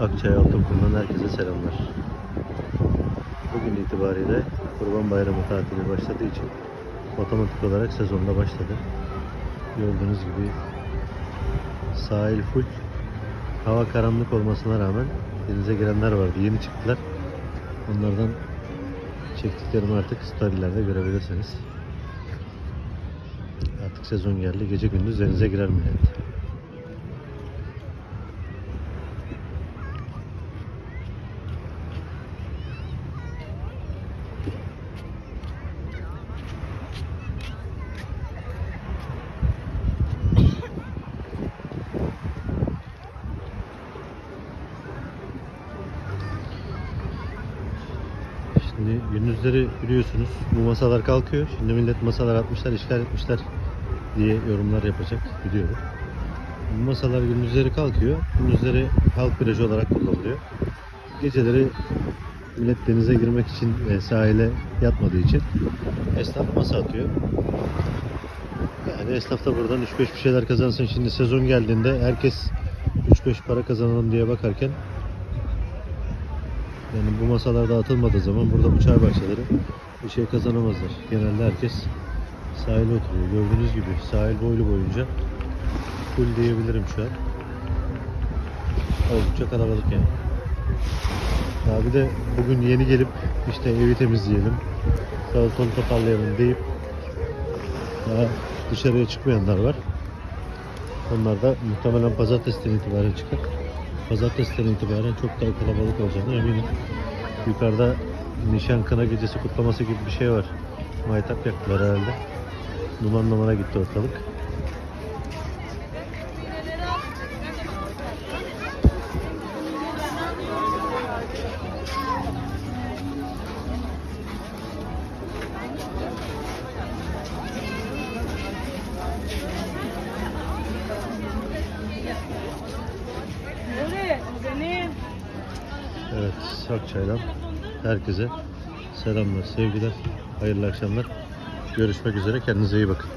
Akçay Altınkum'dan herkese selamlar. Bugün itibariyle Kurban Bayramı tatili başladığı için otomatik olarak sezonda başladı. Gördüğünüz gibi sahil full. Hava karanlık olmasına rağmen denize girenler vardı. Yeni çıktılar. Onlardan çektiklerimi artık storylerde görebilirsiniz. Artık sezon geldi. Gece gündüz denize girer millet. Şimdi gündüzleri biliyorsunuz bu masalar kalkıyor. Şimdi millet masalar atmışlar, işgal etmişler diye yorumlar yapacak biliyorum. Bu masalar gündüzleri kalkıyor. Gündüzleri halk plajı olarak kullanılıyor. Geceleri millet denize girmek için ve sahile yatmadığı için esnaf masa atıyor. Yani esnaf da buradan 3-5 bir şeyler kazansın. Şimdi sezon geldiğinde herkes 3-5 para kazanalım diye bakarken yani bu masalarda atılmadığı zaman burada bu çay bahçeleri bir şey kazanamazlar. Genelde herkes sahile oturuyor. Gördüğünüz gibi sahil boylu boyunca full diyebilirim şu an. Oldukça kalabalık yani. Ya bir de bugün yeni gelip işte evi temizleyelim, sağa solu toparlayalım deyip daha dışarıya çıkmayanlar var. Onlar da muhtemelen pazartesiden itibaren çıkar. Pazartesiden itibaren çok daha kalabalık olacağını eminim. Yukarıda nişan kına gecesi kutlaması gibi bir şey var. Maytap yaktılar herhalde. Duman dumana gitti ortalık. Evet, Sakçay'dan herkese selamlar, sevgiler, hayırlı akşamlar. Görüşmek üzere, kendinize iyi bakın.